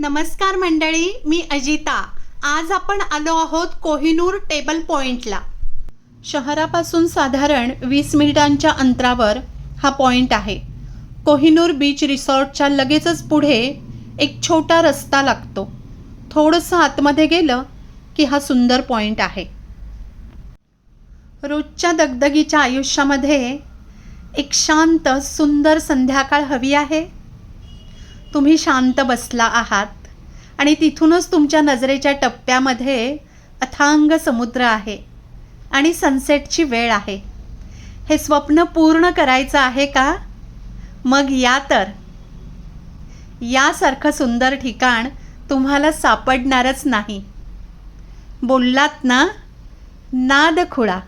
नमस्कार मंडळी मी अजिता. आज आपण आलो आहोत कोहिनूर टेबल पॉइंटला. शहरापासून साधारण वीस मिनिटांच्या अंतरावर हा पॉईंट आहे. कोहिनूर बीच रिसॉर्टच्या लगेचच पुढे एक छोटा रस्ता लागतो. थोडंसं आतमध्ये गेलं की हा सुंदर पॉईंट आहे. रोजच्या दगदगीच्या आयुष्यामध्ये एक शांत सुंदर संध्याकाळ हवी आहे. तुम्ही शांत बसला आहात. आणि तिथूनच तुमच्या नजरेच्या टप्प्यामध्ये अथांग समुद्र आहे. आणि सनसेटची वेळ आहे. हे स्वप्न पूर्ण करायचं आहे का? मग या तर. यासारखं सुंदर ठिकाण तुम्हाला सापडणारच नाही. बोललात ना? नाद खुळा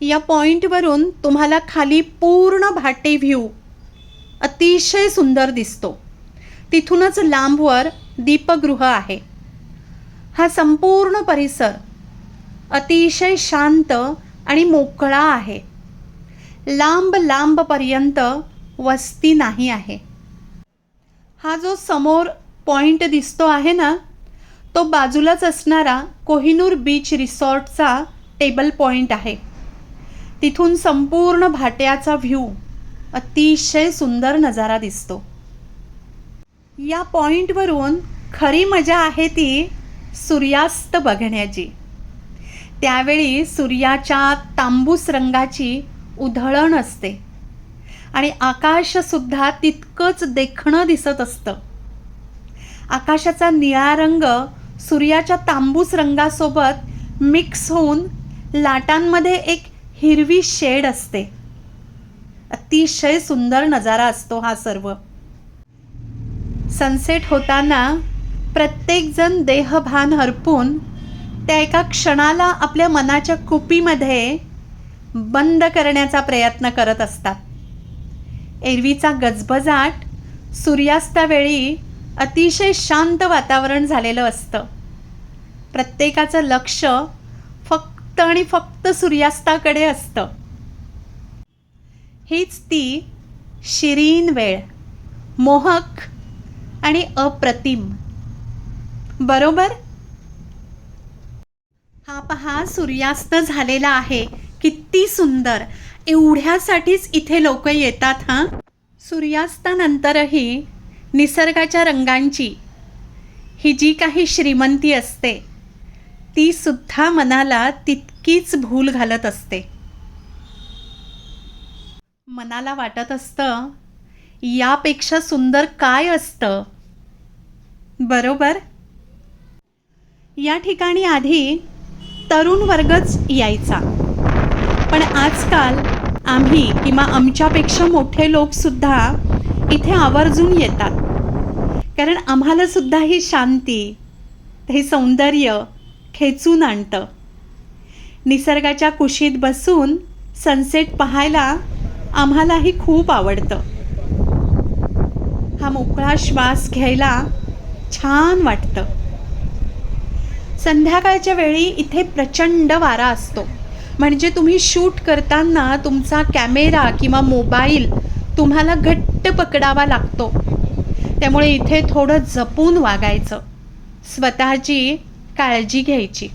या पॉईंटवरून तुम्हाला खाली पूर्ण भाटे व्ह्यू अतिशय सुंदर दिसतो. तिथूनच लांबवर दीपगृह आहे. हा संपूर्ण परिसर अतिशय शांत आणि मोकळा आहे. लांब लांबपर्यंत वस्ती नाही आहे. हा जो समोर पॉइंट दिसतो आहे ना तो बाजूलाच असणारा कोहिनूर बीच रिसॉर्टचा टेबल पॉइंट आहे. तिथून संपूर्ण भाट्याचा व्ह्यू अतिशय सुंदर नजारा दिसतो. या पॉइंटवरून खरी मजा आहे ती सूर्यास्त बघण्याची. त्यावेळी सूर्याच्या तांबूस रंगाची उधळण असते. आणि आकाशसुद्धा तितकंच देखणं दिसत असतं. आकाशाचा निळा रंग सूर्याच्या तांबूस रंगासोबत मिक्स होऊन लाटांमध्ये एक हिरवी शेड असते. अतिशय सुंदर नजारा असतो हा सर्व. सनसेट होताना प्रत्येकजण देहभान हरपून त्या एका क्षणाला आपल्या मनाच्या कुपीमध्ये बंद करण्याचा प्रयत्न करत असतात. एरवीचा गजबजाट सूर्यास्तावेळी अतिशय शांत वातावरण झालेलं असतं. प्रत्येकाचं लक्ष फक्त आणि फक्त सूर्यास्ताकडे असतं. हीच ती शिरीन वेळ. मोहक आणि अप्रतिम. बरोबर? हा पहा सूर्यास्त झालेला आहे. किती सुंदर. एवढ्यासाठीच इथे लोक येतात हां? सूर्यास्तानंतरही निसर्गाच्या रंगांची. ही जी काही श्रीमंती असते ती सुद्धा मनाला तितकीच भूल घालत असते. मनाला वाटत असतं यापेक्षा सुंदर काय असतं? बरोबर? या ठिकाणी आधी तरुण वर्गच यायचा. पण आजकाल आम्ही किंवा आमच्यापेक्षा मोठे लोकसुद्धा इथे आवर्जून येतात. कारण आम्हाला सुद्धा ही शांती हे सौंदर्य खेचून आणतं. निसर्गाच्या कुशीत बसून सनसेट पाहायला आम्हालाही खूप आवडतं. हा मोकळा श्वास घ्यायला छान वाटतं. संध्याकाळच्या वेळी इथे प्रचंड वारा असतो. म्हणजे तुम्ही शूट करताना तुमचा कॅमेरा किंवा मोबाईल तुम्हाला घट्ट पकडावा लागतो. त्यामुळे इथे थोडं जपून वागायचं. स्वतःची काळजी घ्यायची.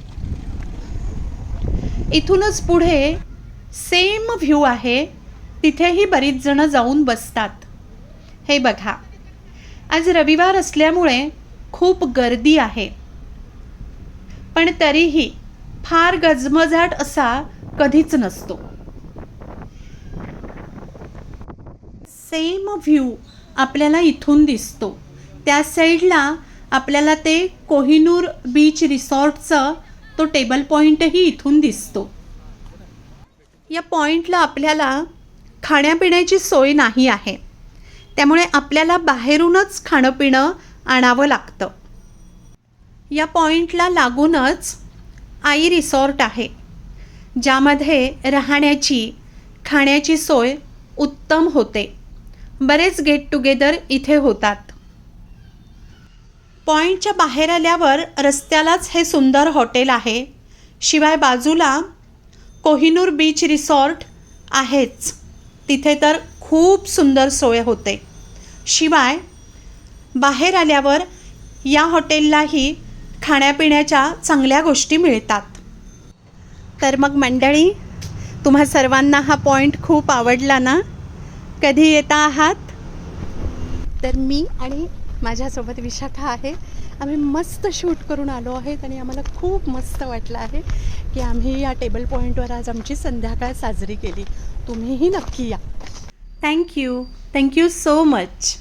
इथूनच पुढे सेम व्ह्यू आहे. तिथेही बरीच जणं जाऊन बसतात. हे बघा. आज रविवार असल्यामुळे खूप गर्दी आहे. पण तरीही फार गजमजाट असा कधीच नसतो. सेम व्ह्यू आपल्याला इथून दिसतो. त्या साईडला आपल्याला ते कोहिनूर बीच रिसॉर्टचं तो टेबल पॉईंटही इथून दिसतो. या पॉईंटला आपल्याला खाण्यापिण्याची सोय नाही आहे. त्यामुळे आपल्याला बाहेरूनच खाणं पिणं आणावं लागतं. या पॉईंटला लागूनच आई रिसॉर्ट आहे ज्यामध्ये राहण्याची खाण्याची सोय उत्तम होते. बरेच गेट टुगेदर इथे होतात. पॉईंटच्या बाहेर आल्यावर रस्त्यालाच हे सुंदर हॉटेल आहे. शिवाय बाजूला कोहिनूर बीच रिसॉर्ट आहेच. तिथे तर खूप सुंदर सोय होते. शिवाय बाहेर आल्यावर या हॉटेललाही खाण्यापिण्याच्या चांगल्या गोष्टी मिळतात. तर मग मंडळी तुम्हा सर्वांना हा पॉईंट खूप आवडला ना? कधी येता आहात? तर मी आणि माझ्यासोबत विशाखा आहे. आम्ही मस्त शूट करून आलो आहेत आणि आम्हाला खूप मस्त वाटलं आहे की आम्ही या टेबल पॉईंटवर आज आमची संध्याकाळ साजरी केली. तुम्हीही नक्की या. Thank you thank you so much